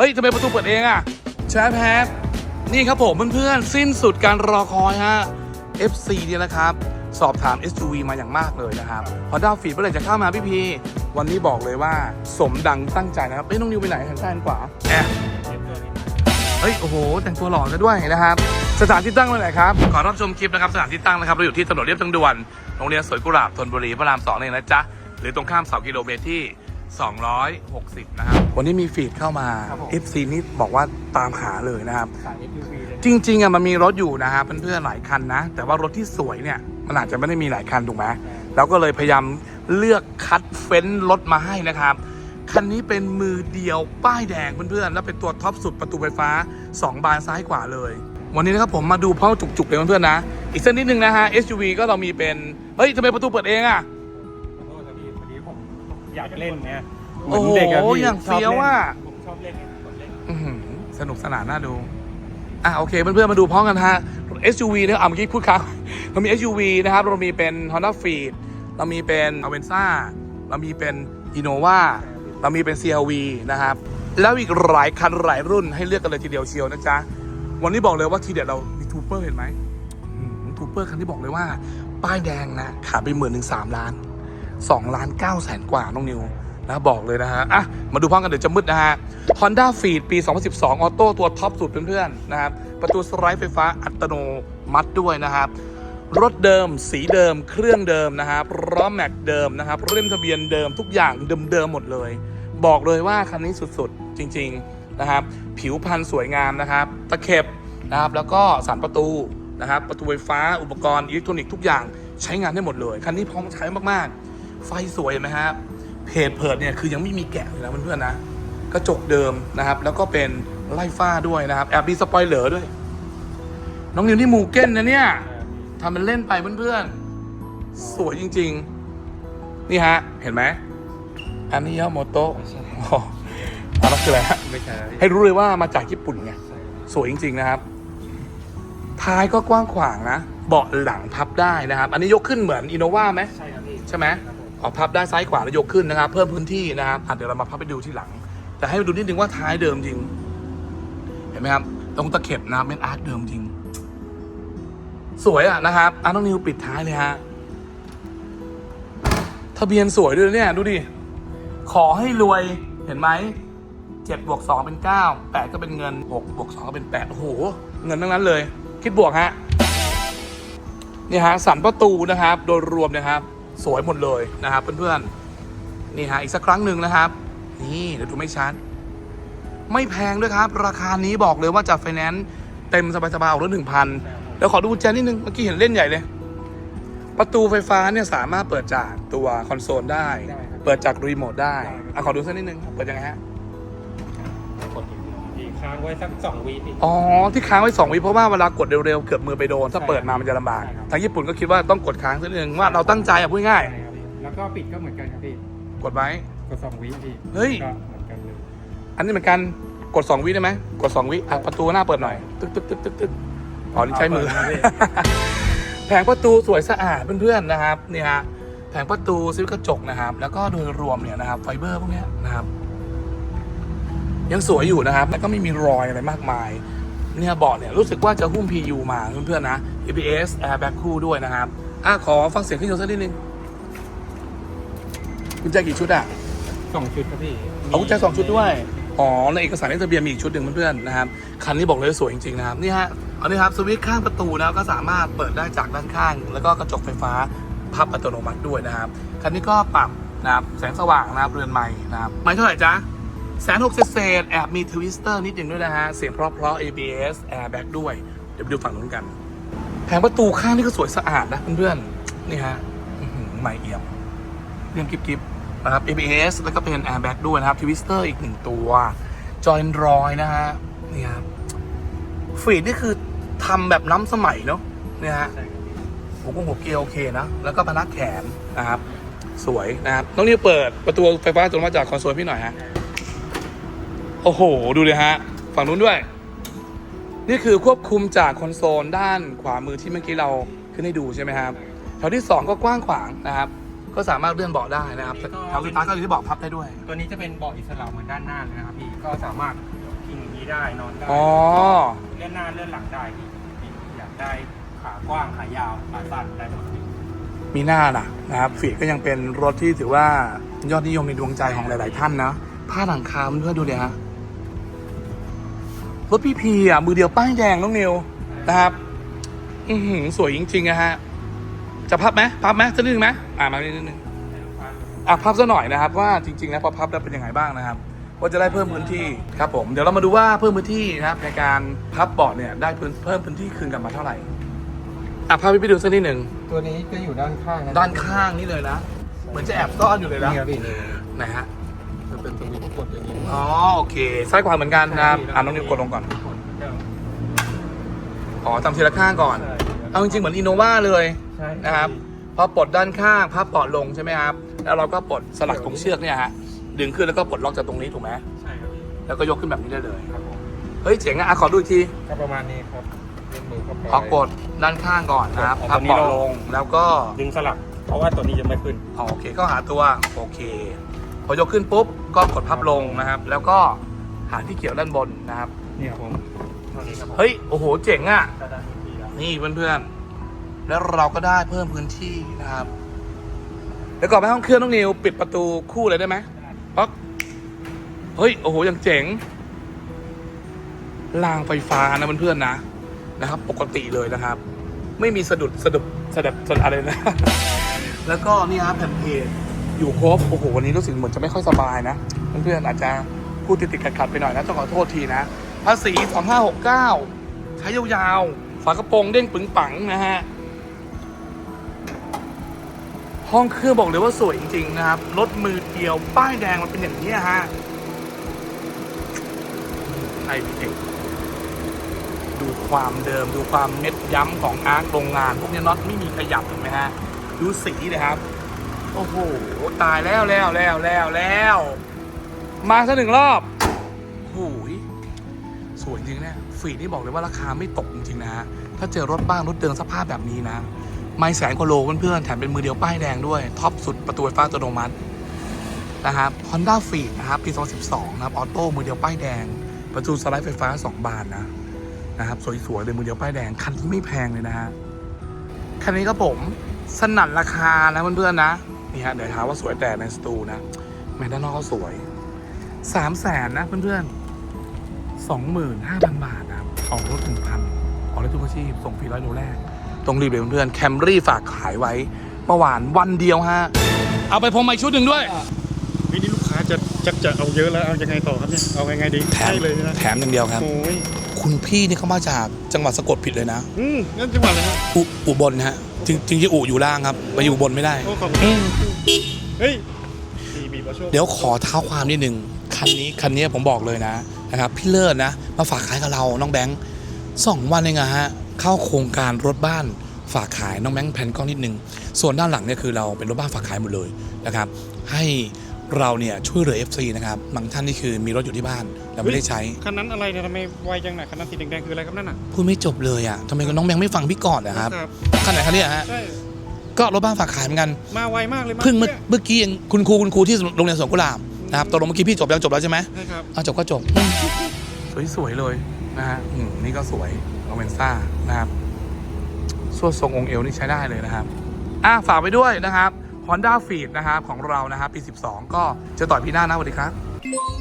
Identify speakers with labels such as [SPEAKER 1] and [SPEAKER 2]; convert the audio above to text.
[SPEAKER 1] เฮ้ยทำไมประตูเปิดเองอะใช่แพทนี่ครับผมเพื่อนๆสิ้นสุดการรอคอยฮะ FC เนี่ยนะครับสอบถาม SUV มาอย่างมากเลยนะครับพอด้าฟีดเมื่อไหร่จะเข้ามาพี่พี วันนี้บอกเลยว่าสมดังตั้งใจนะครับเอ้ยน้องนิวไปไหนหันซ้ายหันขวาแอบเฮ้ย โอ้โห แต่งตัวหล่อซะด้วยนะครับ สถานที่ตั้งไว้ไหนครับขอรับชมคลิปนะครับ สถานที่ตั้งนะครับ เราอยู่ที่ถนนเรียบทางด่วน โรงเรียนสวนกุหลาบธนบุรีพระรามสองเองนะจ๊ะ หรือตรงข้ามเสากิโลเมตรที่ 260 นะครับ วันนี้มีฟีดเข้ามา
[SPEAKER 2] ครับผม
[SPEAKER 1] FC นี่บอกว่าตามหาเลยนะครับ
[SPEAKER 2] สาย SUV เลย
[SPEAKER 1] จริงๆอะมันมีรถอยู่นะครับเพื่อนๆหลายคันนะ แต่ว่ารถที่สวยเนี่ย มันอาจจะไม่ได้มีหลายคันถูกไหมเราก็เลยพยายามเลือกคัดเฟ้นรถมาให้นะครับ คันนี้เป็นมือเดียวป้ายแดงเพื่อนๆแล้วเป็นตัวท็อปสุดประตูไฟฟ้า 2 บานซ้ายขวาเลย วันนี้นะครับผมมาดูเพ้าจุกๆเลยเพื่อนๆนะ อีกสักนิดนึงนะฮะ SUV ก็เรามีเป็น เฮ้ยทำไมประตูเปิดเองอะ
[SPEAKER 2] อยากเล่นเนี่ยเหมื
[SPEAKER 1] โอ้
[SPEAKER 2] อน
[SPEAKER 1] โห
[SPEAKER 2] เด็กอะพี่
[SPEAKER 1] อย่าง
[SPEAKER 2] ชอบ
[SPEAKER 1] เฟี้ยว
[SPEAKER 2] ล่น
[SPEAKER 1] อะ
[SPEAKER 2] ผมชอบเล่นไงกดเล่น
[SPEAKER 1] อื้อหือสนุกสนานน่าดู อะโอเคเพื่อนๆมาดูพร้อมกันฮะ SUV นะครับอะเมื่อกี้พูดค้าง เรามี SUV นะครับ เรามีเป็น Honda Fit เรามีเป็น Avenza เรามีเป็น Innova เรามีเป็น CRV นะครับ แล้วอีกหลายคันหลายรุ่นให้เลือกกันเลยทีเดียวเชียวนะจ๊ะ วันนี้บอกเลยว่าทีเด็ดเรามีทูเปอร์เห็นไหมทูเปอร์คันที่บอกเลยว่า ป้ายแดงนะขายไปหมื่นหนึ่งสามล้าน 2ล้าน9แสนกว่าน้องนิวนะบอกเลยนะฮะอะมาดูพร้อมกันเดี๋ยวจะมืดนะฮะ Honda Feed ปี 2012 ออโต้ตัวท็อปสุดเพื่อนๆนะครับประตูสไลด์ไฟฟ้าอัตโนมัติด้วยนะครับรถเดิม สีเดิม เครื่องเดิมนะครับล้อแม็กเดิมนะครับเล่มทะเบียนเดิมทุกอย่างเดิมๆหมดเลย บอกเลยว่าคันนี้สุดๆ จริงๆนะครับ ผิวพรรณสวยงามนะครับ ตะเข็บนะครับแล้วก็สันประตูนะครับ ประตูไฟฟ้าอุปกรณ์อิเล็กทรอนิกส์ทุกอย่างใช้งานได้หมดเลย คันนี้พร้อมใช้มากๆ ไฟสวยเห็นไหมครับเพจเพิดเนี่ยคือยังไม่มีแกะเลยนะเพื่อนๆนะกระจกเดิมนะครับ แล้วก็เป็นไล่ฟ้าด้วยนะครับ แอบมีสปอยเลอร์ด้วย น้องนิวนี่มูเก้นนะเนี่ยทำเป็นเล่นไปเพื่อนๆ สวยจริง ๆ นี่ฮะ เห็นไหมอันนี้ยาโมโตะ
[SPEAKER 2] ไม่ใช่
[SPEAKER 1] อ๋ออันนั้นคืออะไรฮะ
[SPEAKER 2] ไม่ใช่
[SPEAKER 1] ให้รู้เลยว่ามาจากญี่ปุ่นไง
[SPEAKER 2] ใช่
[SPEAKER 1] สวยจริง ๆ นะครับ ท้ายก็กว้างขวางนะ เบาะหลังพับได้นะครับ อันนี้ยกขึ้นเหมือนอินโนวาไหม
[SPEAKER 2] ใช่ครับพี่
[SPEAKER 1] ใช่ไหม
[SPEAKER 2] ครับผม
[SPEAKER 1] ออกพับได้ซ้ายขวาแล้วยกขึ้นนะครับ เพิ่มพื้นที่นะครับอะเดี๋ยวเรามาพับไปดูที่หลัง แต่ให้ดูนิดนึงว่าท้ายเดิมจริง เห็นไหมครับ ตรงตะเข็บนะเป็นอาร์ตเดิมจริง สวยอะนะครับอะน้องนิวปิดท้ายเลยฮะทะเบียนสวยด้วยเนี่ยดูดิขอให้รวยเห็นไหมเจ็ดบวกสองเป็นเก้าแปดก็เป็นเงินหกบวกสองก็เป็นแปดโอ้โหเงินทั้งนั้นเลย คิดบวกฮะนี่ฮะสันประตูนะครับ โดยรวมนะครับ สวยหมดเลยนะครับเพื่อนๆนี่ฮะอีกสักครั้งหนึ่งนะครับ นี่เดี๋ยวดูไม่ชัด ไม่แพงด้วยครับ ราคานี้บอกเลยว่าจัดไฟแนนซ์เต็มสบายๆออกรถหนึ่งพันแล้วขอดูกุญแจนิดนึงเมื่อกี้เห็นเล่นใหญ่เลย ประตูไฟฟ้าเนี่ยสามารถเปิดจากตัวคอนโซลได้ เปิดจากรีโมทได้อะขอดูสักนิดนึงเปิดยังไงฮะ
[SPEAKER 2] ค้างไว้สักสองวิพี่
[SPEAKER 1] อ๋อ ที่ค้างไว้2วิเพราะว่าเวลากดเร็วๆ เกือบมือไปโดน ถ้า
[SPEAKER 2] ใช่
[SPEAKER 1] เปิดมามันจะลำบาก
[SPEAKER 2] ใช่ครับ
[SPEAKER 1] ทางญี่ปุ่นก็คิดว่าต้องกดค้างสักนิดนึงว่าเราตั้งใจอะพูดง่าย
[SPEAKER 2] ใช่ครับพี่แล้วก็ปิดก็เหมือนกันครับพี่
[SPEAKER 1] กดไว้
[SPEAKER 2] กดสองวิพี่
[SPEAKER 1] เฮ้ย
[SPEAKER 2] ก็เหมือนกันเลย
[SPEAKER 1] อันนี้เหมือนกันกด 2 วิได้ไหมกด 2 วิอะประตูหน้าเปิดหน่อย ตึ๊กตึ๊กตึ๊กตึ๊กตึ๊กอ๋อนี่ใช้มือ
[SPEAKER 2] เาเปิดนะพี่
[SPEAKER 1] แผงประตูสวยสะอาดเพื่อนๆนะครับนี่ฮะแผงประตูซิลกระจกนะครับ แล้วก็โดยรวมเนี่ยนะครับไฟเบอร์พวกเนี้ยนะครับ ยังสวยอยู่นะครับ แล้วก็ไม่มีรอยอะไรมากมาย เนี่ยเบาะเนี่ยรู้สึกว่าจะหุ้ม PU มาเพื่อนๆนะ ABS airbag คู่ด้วยนะครับอะขอฟังเสียงขึ้นยนต์สักนิดนึงกุญแจกี่ชุดอะ
[SPEAKER 2] สองชุดครับพี่
[SPEAKER 1] เอากุญแจสองชุดด้วยอ๋อในเอกสารในทะเบียนมีอีกชุดหนึ่งเพื่อนๆนะครับคันนี้บอกเลยสวยจริงๆนะครับนี่ฮะอันนี้ครับสวิตช์ข้างประตูนะก็สามารถเปิดได้จากด้านข้าง แล้วก็กระจกไฟฟ้าพับอัตโนมัติด้วยนะครับคันนี้ก็ปรับนะครับแสงสว่างนะครับเรือนไม้นะครับไม่เท่าไหร่จ๊ะ แสนหกเศษแอบมีทวิสเตอร์นิดหนึ่งด้วยนะฮะ เสียงเพราะๆ ABS airbag ด้วย เดี๋ยวไปดูฝั่งนู้นกัน แผงประตูข้างนี่ก็สวยสะอาดนะเพื่อนๆ นี่ฮะอื้อหือใหม่เอี่ยมเรียมกิ๊บๆนะครับ ABS แล้วก็เป็น airbag ด้วยนะครับ Twister อีกหนึ่งตัวจอยรอยนะฮะนี่ครับฟีดนี่คือทำแบบล้ำสมัยเนาะเนี่ยฮะหัวกุ้งหัวเกลียวโอเคนะ แล้วก็พนักแขนนะครับ สวยนะครับน้องนิวเปิดประตูไฟฟ้าอัตโนมัติจากคอนโซลพี่หน่อยฮะ โอ้โห ดูเลยฮะ ฝั่งนู้นด้วย นี่คือควบคุมจากคอนโซลด้านขวามือที่เมื่อกี้เราขึ้นให้ดูใช่ไหมครับแถวที่ 2 ก็กว้างขวางนะครับ ก็สามารถเลื่อนเบาะได้นะครับแถวสุดท้ายก็อยู่ที่เบาะพับได้ด้วย
[SPEAKER 2] ตัวนี้จะเป็นเบาะอิสระเหมือนด้านหน้าเลยนะครับพี่ ก็สามารถอิงอย่างนี้ได้นอนได้
[SPEAKER 1] อ๋อ
[SPEAKER 2] เลื่อนหน้าเลื่อนหลังได้พี่อยากได้ขากว้างขายาวขาสั้นได้หมด
[SPEAKER 1] มีหน้าน่ะนะครับฟีดก็ยังเป็นรถที่ถือว่ายอดนิยมในดวงใจของหลาย ๆ ท่านนะผ้าหลังคาเพื่อนๆดูเดี๋ยวฮะ รถพี่พีอะมือเดียวป้ายแดงน้องนิวนะครับอือหือสวยจริงๆนะฮะจะพับไหมพับไหมสักนิดนึงไหมอ่ามานิดนึงอะพับซะหน่อยนะครับ ว่าจริงๆนะพอพับแล้วเป็นยังไงบ้างนะครับว่าจะได้เพิ่มพื้นที่ครับผมเดี๋ยวเรามาดูว่าเพิ่มพื้นที่นะครับในการพับเบาะเนี่ยได้พื้นเพิ่มพื้นที่คืนกลับมาเท่าไหร่อะพาพี่ไปดูสักนิดหนึ่ง
[SPEAKER 3] ตัวนี้จะอยู่ด้านข้างะ
[SPEAKER 1] ด้านข้างนี่เลยนะ เหมือนจะแอบซ่อนอยู่เลยนะ
[SPEAKER 3] นี่ครับพี่นี่
[SPEAKER 1] ไหนฮะ
[SPEAKER 3] จะเป็นตรงนี้กดอย่างนี้
[SPEAKER 1] อ๋อโอเคซ้ายขวาเหมือนกันนะครับอ่าน้องนิวกดลงก่อนอ๋อทำทีละข้างก่อน เอาจริงๆเหมือนอินโนวาเลย
[SPEAKER 3] ใช่
[SPEAKER 1] นะครับพอปลดด้านข้างพับเบาะลงใช่ไหมครับ แล้วเราก็ปลดสลักตรงเชือกเนี่ยฮะดึงขึ้นแล้วก็ปลดล็อกจากตรงนี้ถูกไหม
[SPEAKER 2] ใช่ครับพี่
[SPEAKER 1] แล้วก็ยกขึ้นแบบนี้ได้เลย
[SPEAKER 2] ครับผม
[SPEAKER 1] เฮ้ยเจ๋งอะอะขอดูอีกที
[SPEAKER 3] ก็ประมาณนี้ครับเล่นมือเข้าไป
[SPEAKER 1] พอกดด้านข้างก่อนนะครับ
[SPEAKER 2] เอา
[SPEAKER 1] พับ
[SPEAKER 2] ตัวนี้
[SPEAKER 1] เบาะ
[SPEAKER 2] ลง
[SPEAKER 1] ลงแล้วก็
[SPEAKER 2] ดึงสลักเพราะว่าตัวนี้จะไม่ขึ้น
[SPEAKER 1] อ๋อโอเคก็หาตัวโอเค พอยกขึ้นปุ๊บ ก็กดพับลงนะครับ แล้วก็หาที่เกี่ยวด้านบนนะครับ
[SPEAKER 2] เนี่ยผมเท่านี้ครับผม
[SPEAKER 1] เฮ้ยโอ้โหเจ๋งอะ
[SPEAKER 2] ก็ได้พื้นที่แล้ว
[SPEAKER 1] นี่เพื่อนๆแล้วเราก็ได้เพิ่มพื้นที่นะครับ แล้วก่อนไปห้องเครื่องน้องนิวปิดประตูคู่เลยได้ไหมป๊อกเฮ้ยโอ้โหยังเจ๋งรางไฟฟ้านะเพื่อนๆนะนะครับ ปกติเลยนะครับ ไม่มีสะดุดสะดุดสะดับสะดับอะไรนะ แล้วก็นี่ครับแผ่นเพจ อยู่ครบโอ้โหวันนี้รู้สึกเหมือนจะไม่ค่อยสบายนะ เพื่อนๆอาจจะพูดติดๆขัดๆไปหน่อยนะต้องขอโทษทีนะภาษี2569 ใช้ยาวๆ ฝากระโปรงเด้งปึงปังนะฮะ ห้องเครื่องบอกเลยว่าสวยจริง ๆ นะครับ รถมือเดียว ป้ายแดงมันเป็นอย่างนี้ฮะไอพีเทคดูความเดิมดูความเม็ดย้ำของอาร์คโรงงาน พวกนี้น็อตไม่มีขยับเห็นไหมฮะ ดูสีเลยครับ โอ้โห ตายแล้วแล้วแล้วแล้วแล้ว มาสักหนึ่งรอบโอ้ยสวยจริงเนี่ยฟีดนี่บอกเลยว่าราคาไม่ตกจริงๆนะ ถ้าเจอรถบ้านรถเดินสภาพแบบนี้นะ ไม่แสนกว่าโลเพื่อนๆแถมเป็นมือเดียวป้ายแดงด้วย ท็อปสุดประตูไฟฟ้าอัตโนมัตินะครับ Honda f e e d นะครับ ปี 2012 นะครับ ออโต้มือเดียวป้ายแดง ประตูสไลด์ไฟฟ้า 2 บานนะ นะครับ สวยๆเลยมือเดียวป้ายแดง คันที่ไม่แพงเลยนะฮะ คันนี้ก็ผม สนั่นราคานะเพื่อนๆนะ นี่ฮะเดี๋ยวหาว่าสวยแต่ในสตูนะแม้ด้านนอกก็สวย3 0 0แสนนะเพื่อนๆสองหมื่นห้าพันบาทนะครับออกรถหนึ่งพันออกรถทุกอาชีพ ส่งฟรีร้อยโลแรกต้องรีบเลยเพื่อนๆแคมรี่ฝากขายไว้เมื่อวานวันเดียวฮะ เอาไปพรมมาอีกชุดหนึ่งด้วย
[SPEAKER 2] วินี่ลูกค้าจะจะจะเอาเยอะแล้วเอายังไงต่อครับเนี่ยเอายังไงดี
[SPEAKER 1] แถม
[SPEAKER 2] ให้เลยนะ
[SPEAKER 1] แถมอย่างเดียวครับ
[SPEAKER 2] โอ้ย
[SPEAKER 1] คุณพี่นี่เขามาจากจังหวัดสะกดผิดเลยนะ
[SPEAKER 2] อืมนั่นจังหวัดอะไรครับ
[SPEAKER 1] อุอุบลฮะจริงจริงที่อุอยู่ล่างครับมาอยู่อุบนไม่ได้
[SPEAKER 2] โอ้ขอบคุณ
[SPEAKER 1] อืม
[SPEAKER 2] เฮ้ยมีมีประโชค
[SPEAKER 1] เดี๋ยวขอเท้าความนิดหนึ่งคันนี้คันนี้ผมบอกเลยนะนะครับพี่เลิศนะ มาฝากขายกับเราน้องแบงค์สองวันเองอะฮะเข้าโครงการรถบ้านฝากขายน้องแบงค์แผ่นกล้องนิดนึงส่วนด้านหลังเนี่ยคือเราเป็นรถบ้านฝากขายหมดเลยนะครับให้ เราเนี่ยช่วยเหลือ FC นะครับบางท่านนี่คือมีรถอยู่ที่บ้านเราไม่ได้ใช้
[SPEAKER 2] คันนั้นอะไรเนี่ยทำไมไวจังน่ะคันนั้นสีแดงๆคืออะไรครับนั่นน่ะ
[SPEAKER 1] พูดไม่จบเลยอะทำไมน้องแบงค์ไม่ฟังพี่ก่อนนะครับคันไหนคันเนี้ยฮะ
[SPEAKER 2] ใช่
[SPEAKER 1] ก็รถบ้านฝากขายเหมือนกัน
[SPEAKER 2] มาไวมากเลยมา
[SPEAKER 1] เพิ่งเมื่อ
[SPEAKER 2] นี่ย
[SPEAKER 1] เมื่อกี้เองคุณครูคุณครูที่โรงเรียนสวนกุหลาบนะครับตกลงเมื่อกี้พี่จบแล้วจบแล้วใช่ไหม
[SPEAKER 2] ใช่ครับ
[SPEAKER 1] เอาจบก็จบ สวยๆเลยนะฮะอืมนี่ก็สวยโรเวนซ่านะครับส่วนทรงองค์เอวนี่ใช้ได้เลยนะครับ อะฝากไปด้วยนะครับ Honda f e e d นะครับของเรานะครับปี 12 ก็เจะต่อยพี่หน้านะสวัสดีครับ